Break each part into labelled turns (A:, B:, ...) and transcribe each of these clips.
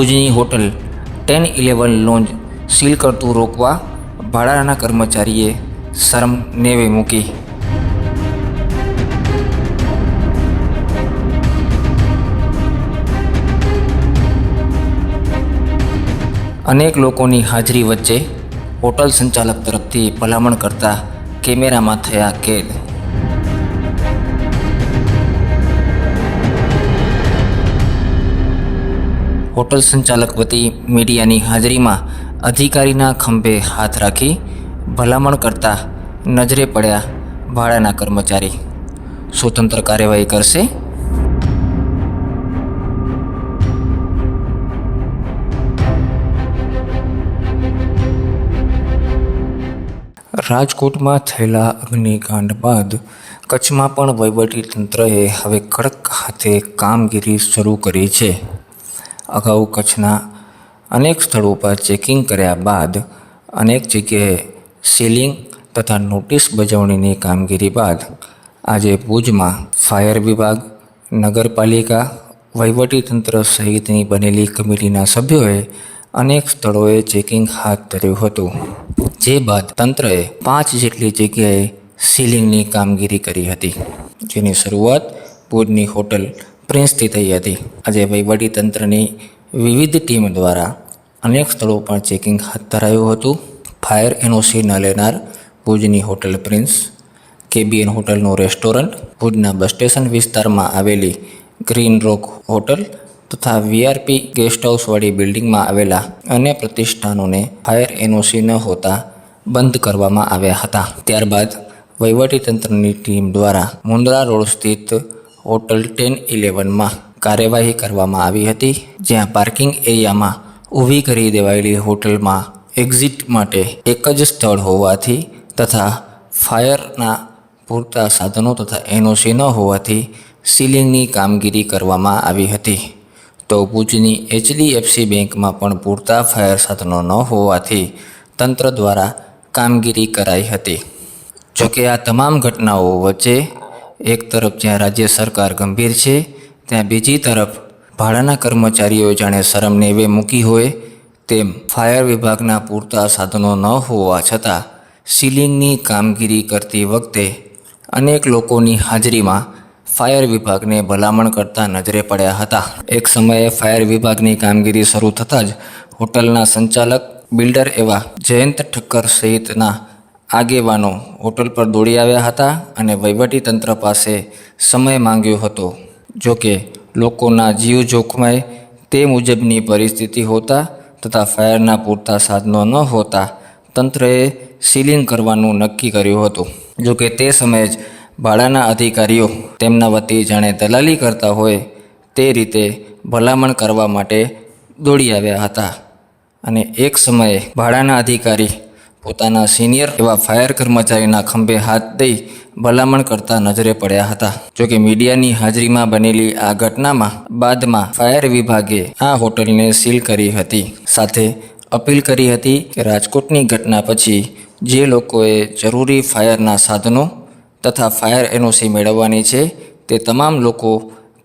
A: ભુજની hotel ten eleven lounge seal કરતું રોકવા ભાડાના કર્મચારીએ શરમ નેવે મૂકી. અનેક લોકોની હાજરી વચ્ચે હોટલ સંચાલક તરફથી ભલામણ કરતા કેમેરામાં થયા કેદ. હોટલ સંચાલક વતી મીડિયાની હાજરીમાં અધિકારીના ખંભે હાથ રાખી ભલામણ કરતા નજરે પડ્યા ભાડાના કર્મચારી. સ્વતંત્ર કાર્યવાહી કરશે. રાજકોટમાં થયેલા અગ્નિકાંડ બાદ કચ્છમાં પણ વહીવટી તંત્રએ હવે કડક હાથે કામગીરી શરૂ કરી છે. અગાઉ કચ્છના અનેક સ્થળો પર ચેકિંગ કર્યા બાદ અનેક જગ્યાએ સીલિંગ તથા નોટિસ બજાવણીની કામગીરી બાદ આજે ભુજમાં ફાયર વિભાગ, નગરપાલિકા, વહીવટીતંત્ર સહિતની બનેલી કમિટીના સભ્યોએ અનેક સ્થળોએ ચેકિંગ હાથ ધર્યું હતું. જે બાદ તંત્રએ પાંચ જેટલી જગ્યાએ સીલિંગની કામગીરી કરી હતી. જેની શરૂઆત ભુજની હોટલ પ્રિન્સથી થઈ હતી. આજે વહીવટીતંત્રની વિવિધ ટીમ દ્વારા અનેક સ્થળો પર ચેકિંગ હાથ ધરાયું હતું. ફાયર એનઓસી ન લેનાર ભુજની હોટલ પ્રિન્સ, કેબીએન હોટલનું રેસ્ટોરન્ટ, ભુજના બસ સ્ટેશન વિસ્તારમાં આવેલી ગ્રીન રોક હોટલ તથા વીઆરપી ગેસ્ટ હાઉસવાળી બિલ્ડિંગમાં આવેલા અન્ય પ્રતિષ્ઠાનોને ફાયર એનઓસી ન હોતા બંધ કરવામાં આવ્યા હતા. ત્યારબાદ વહીવટીતંત્રની ટીમ દ્વારા મુન્દ્રા રોડ સ્થિત હોટલ ટેન ઇલેવનમાં કાર્યવાહી કરવામાં આવી હતી, જ્યાં પાર્કિંગ એરિયામાં ઊભી કરી દેવાયેલી હોટલમાં એક્ઝિટ માટે એક જ સ્થળ હોવાથી તથા ફાયરના પૂરતા સાધનો તથા એનઓસી ન હોવાથી સીલિંગની કામગીરી કરવામાં આવી હતી. તો ભુજની એચડીએફસી બેંકમાં પણ પૂરતા ફાયર સાધનો ન હોવાથી તંત્ર દ્વારા કામગીરી કરાઈ હતી. જોકે આ તમામ ઘટનાઓ વચ્ચે એક તરફ જ્યાં રાજ્ય સરકાર ગંભીર છે, ત્યાં બીજી તરફ ભાડાના કર્મચારીઓ જાણે શરમને એવે મૂકી હોય તેમ ફાયર વિભાગના પૂરતા સાધનો ન હોવા છતાં સીલિંગની કામગીરી કરતી વખતે અનેક લોકોની હાજરીમાં ફાયર વિભાગને ભલામણ કરતા નજરે પડ્યા હતા. એક સમયે ફાયર વિભાગની કામગીરી શરૂ થતાં જ હોટલના સંચાલક, બિલ્ડર એવા જયંત ઠક્કર સહિતના આગેવાનો હોટલ પર દોડી આવ્યા હતા અને વહીવટીતંત્ર પાસે સમય માંગ્યો હતો. જોકે લોકોના જીવ જોખમાય તે મુજબની પરિસ્થિતિ હોતા તથા ફાયરના પૂરતા સાધનો ન હોતા તંત્રએ સીલિંગ કરવાનું નક્કી કર્યું હતું. જોકે તે સમયે જ ભાડાના અધિકારીઓ તેમના વતી જાણે દલાલી કરતા હોય તે રીતે ભલામણ કરવા માટે દોડી આવ્યા હતા. અને એક સમયે ભાડાના અધિકારી પોતાના સિનિયર એવા ફાયર કર્મચારીના ખંભે હાથ દઈ ભલામણ કરતા નજરે પડ્યા હતા. જોકે મીડિયાની હાજરીમાં બનેલી આ ઘટનામાં બાદમાં ફાયર વિભાગે આ હોટલને સીલ કરી હતી. સાથે અપીલ કરી હતી કે રાજકોટની ઘટના પછી જે લોકોએ જરૂરી ફાયરના સાધનો તથા ફાયર એનઓસી મેળવવાની છે તે તમામ લોકો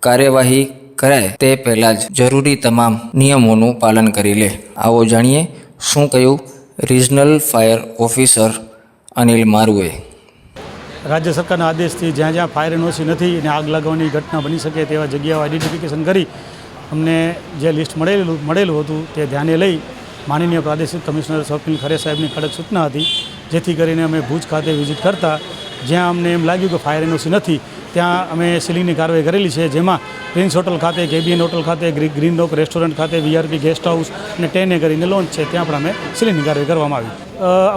A: કાર્યવાહી કરાય તે પહેલાં જ જરૂરી તમામ નિયમોનું પાલન કરી લે. આવો જાણીએ શું કહ્યું રિજનલ ફાયર ઓફિસર અનિલ મારુએ.
B: રાજ્ય સરકારના આદેશથી જ્યાં જ્યાં ફાયર એનઓસી નથી અને આગ લાગવાની ઘટના બની શકે તેવા જગ્યાઓ આઈડેન્ટિફિકેશન કરી અમને જે લિસ્ટ મળેલું મળેલું હતું તે ધ્યાને લઈ માનનીય પ્રાદેશિક કમિશનર સ્વપ્નિલ ખરે સાહેબની કડક સૂચના હતી, જેથી કરીને અમે ભુજ ખાતે વિઝિટ કરતા, જ્યાં અમને એમ લાગ્યું કે ફાયર એનઓસી નથી ત્યાં અમે સીલિંગની કાર્યવાહી કરેલી છે, જેમાં પ્રિન્સ હોટલ ખાતે કેબીએન હોટલ ખાતે, ગ્રી, ગ્રીન રોક રેસ્ટોરન્ટ ખાતે, વીઆરપી ગેસ્ટ હાઉસ અને ટેને કરીને લોન્ચ છે. ત્યાં પણ અમે સીલિંગની કાર્યવાહી કરવામાં આવી.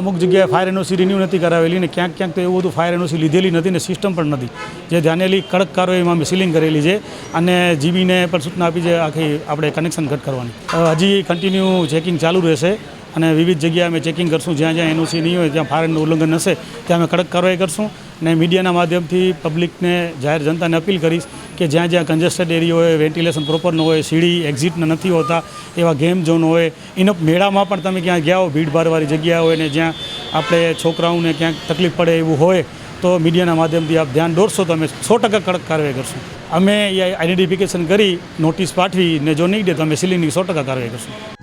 B: અમુક જગ્યાએ ફાયર એનઓસી રિન્યૂ નથી કરાવેલી ને ક્યાંક ક્યાંક તો એવું બધું ફાયર એનઓસી લીધેલી નથી ને સિસ્ટમ પણ નથી. જે ધ્યાનેલી કડક કાર્યવાહીમાં અમે સીલિંગ કરેલી છે અને જીબીને પણ સૂચના આપી છે આખી આપણે કનેક્શન કટ કરવાની. હજી કન્ટિન્યુ ચેકિંગ ચાલુ રહેશે. અને વિવિધ જગ્યાએ અમે ચેકિંગ કરશું. જ્યાં જ્યાં એનઓસી નહીં હોય, ત્યાં ફાયરનું ઉલ્લંઘન હશે, ત્યાં અમે કડક કાર્યવાહી કરશું અને મીડિયાના માધ્યમથી પબ્લિકને જાહેર જનતાને અપીલ કરીશ કે જ્યાં જ્યાં કન્જેસ્ટેડ એરિયા હોય વેન્ટિલેશન પ્રોપર ન હોય, સીડી એક્ઝિટના નથી હોતા, એવા ગેમ ઝોન હોય એનો મેળામાં પણ તમે ક્યાં ગયા હો ભીડભાડવાળી જગ્યા હોય ને જ્યાં આપણે છોકરાઓને ક્યાંક તકલીફ પડે એવું હોય, તો મીડિયાના માધ્યમથી આપ ધ્યાન દોરશો, તો અમે સો ટકા કડક કાર્યવાહી કરશું. અમે એ આઈડેન્ટિફિકેશન કરી નોટિસ પાઠવી ને જો નહીં દે, તો અમે સિલિંગની સો ટકા કાર્યવાહી કરશું.